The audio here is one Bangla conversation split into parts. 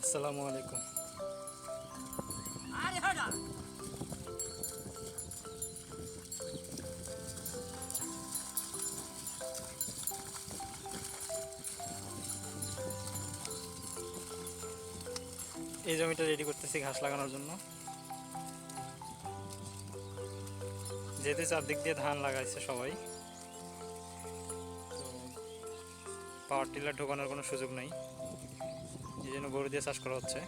আসসালামু আলাইকুম। এই জমিটা রেডি করতেছি ঘাস লাগানোর জন্য। যেহেতু চারদিক দিয়ে ধান লাগাইছে সবাই তো পাওয়ার টিলার ঢোকানোর কোনো সুযোগ নেই। এই জন্য গরু দিয়ে চাষ করা হচ্ছে।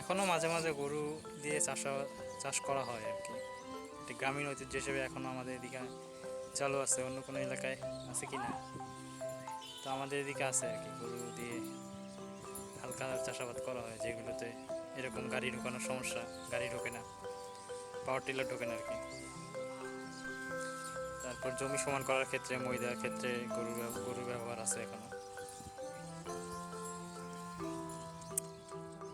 এখনও মাঝে মাঝে গরু দিয়ে চাষ চাষ করা হয় আর কি। গ্রামীণ ঐতিহ্য হিসেবে এখনও আমাদের এদিকে চালু আছে, অন্য কোনো এলাকায় আছে কি না? তো আমাদের এদিকে আছে আর কি, গরু দিয়ে হালকা চাষাবাদ করা হয়, যেগুলোতে এরকম গাড়ি ঢোকানোর সমস্যা, গাড়ি ঢোকে না। পাওয়ার টিলার ঢোকে না আর কি। তারপর জমি সমান করার ক্ষেত্রে মই দেওয়ার ক্ষেত্রে গরু ব্যব- গরুর ব্যবহার আছে এখনও।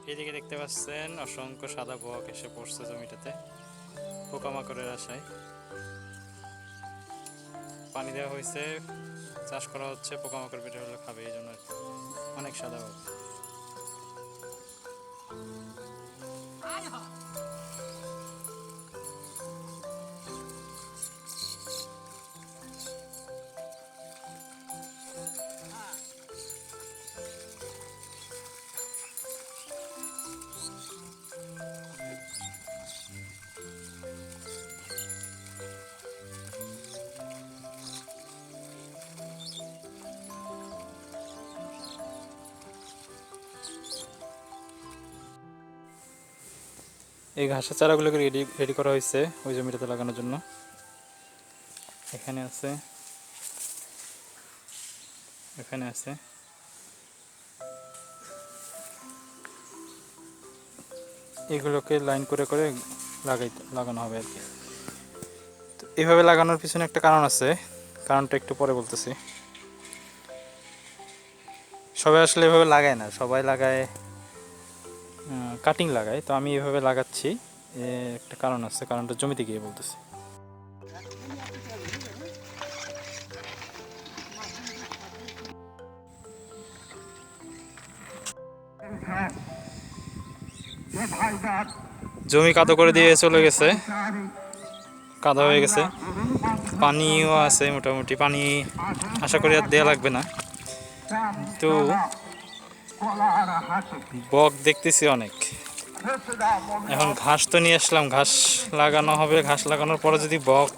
এদিকে দেখতে পাচ্ছেন, অসংখ্য সাদা বক এসে পড়ছে জমিটাতে, পোকামাকড়ের আশায়। পানি দেওয়া হয়েছে, চাষ করা হচ্ছে, পোকামাকড় বের হলে খাবে, এই জন্য। অনেক সাদা বক। এই ঘাসের চারাগুলোকে রেডি রেডি করা হয়েছে ওই জমিটাতে লাগানোর জন্য। এখানে আছে এখানে আছে। এগুলোকে লাইন করে করে লাগাই, লাগানো হবে আর কি তো এভাবে লাগানোর পিছনে একটা কারণ আছে, কারণটা একটু পরে বলতেছি। সবাই আসলে এভাবে লাগায় না, সবাই লাগায় কাটিং লাগায় তো আমি এভাবে লাগাচ্ছি। একটা কারণ আছে, কারণটা জমিতে গিয়ে বলতেছি। জমি কাদো করে দিয়ে চলে গেছে। কাদা হয়ে গেছে। পানিও আছে মোটামুটি, পানি আশা করি আর দেওয়া লাগবে না। তো বক দেখতেছি অনেক। এখন ঘাস তো নিয়ে আসলাম, ঘাস লাগানো হবে। ঘাস লাগানোর পরে যদি বক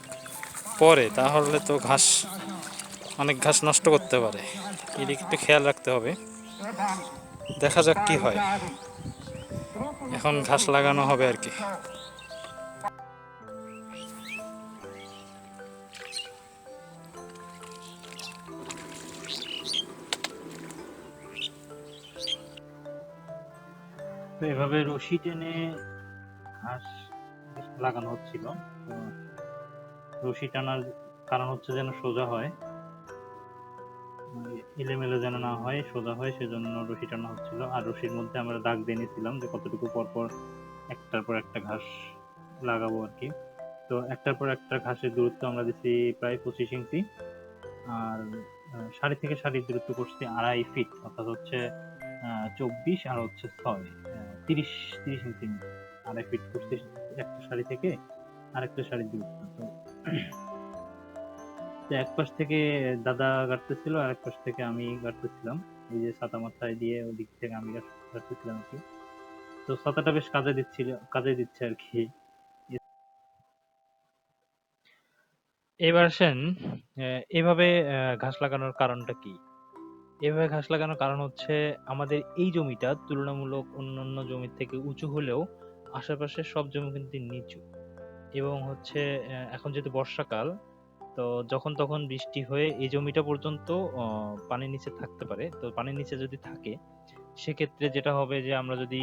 পরে তাহলে তো ঘাস, অনেক ঘাস নষ্ট করতে পারে। এদিকে একটু খেয়াল রাখতে হবে। দেখা যাক কি হয়। এখন ঘাস লাগানো হবে আর কি। তো এভাবে রশি টেনে ঘাস লাগানো হচ্ছিল। তো রশি টানার কারণ হচ্ছে যেন সোজা হয়। উম, এলোমেলো যেন না হয় সোজা হয় সেজন্য রশি টানা হচ্ছিল। আর রশির মধ্যে আমরা দাগ দিয়ে নিয়েছিলাম যে কতটুকু পর পর একটার পর একটা ঘাস লাগাবো আর কি। তো একটার পর একটা ঘাসের দূরত্ব আমরা দিচ্ছি প্রায় পঁচিশ ইঞ্চি। আর সারি থেকে সারির দূরত্ব করছি আড়াই ফিট অর্থাৎ হচ্ছে চব্বিশ আর হচ্ছে ছয়। তিরিশ তিরিশ ইঞ্চি আড়াই ফিট করছি একটা শাড়ি থেকে আরেকটা শাড়ির তো তো এক পাশ থেকে দাদা কাটতেছিল আর এক পাশ থেকে আমি কাটতেছিলাম এই যে ছাতা মাথায় দিয়ে ওই দিক থেকে আমি কাটতেছিলাম আর কি। তো ছাতাটা বেশ কাজে দিচ্ছিল, কাজে দিচ্ছে আর কি। এবার আসেন এভাবে ঘাস লাগানোর কারণটা কি? এভাবে ঘাস লাগানোর কারণ হচ্ছে আমাদের এই জমিটা তুলনামূলক অন্যান্য জমির থেকে উঁচু হলেও আশেপাশের সব জমি কিন্তু নিচু। এবং হচ্ছে এখন যেহেতু বর্ষাকাল, তো যখন তখন বৃষ্টি হয়ে এই জমিটা পর্যন্ত পানির নিচে থাকতে পারে। তো পানির নিচে যদি থাকে, সেক্ষেত্রে যেটা হবে যে আমরা যদি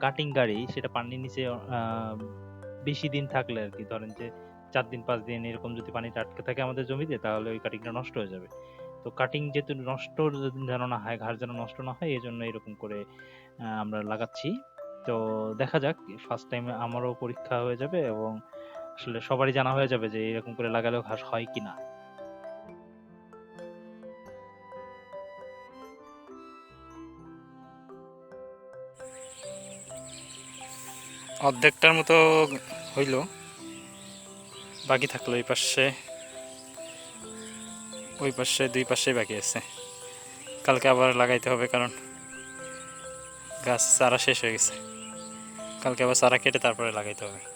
কাটিং গাড়ি, সেটা পানির নিচে বেশি দিন থাকলে আর কি, ধরেন যে চার দিন, পাঁচ দিন এরকম যদি পানিটা আটকে থাকে আমাদের জমিতে, তাহলে ওই কাটিংটা নষ্ট হয়ে যাবে। তো কাটিং যেহেতু নষ্ট যেন না হয় ঘাস যেন নষ্ট না হয় এই জন্য এরকম করে আমরা লাগাচ্ছি। তো দেখা যাক ফার্স্ট টাইম আমারও পরীক্ষা হয়ে যাবে এবং আসলে সবারই জানা হয়ে যাবে যে এরকম করে লাগালেও ঘাস হয় কিনা। অর্ধেকটার মতো হইল। বাকি থাকল এই পাশে। ওই পাশে, দুই পাশে বাকি আছে। কালকে আবার লাগাইতে হবে কারণ গাছ চারা শেষ হয়ে গেছে। কালকে আবার চারা কেটে তারপরে লাগাইতে হবে।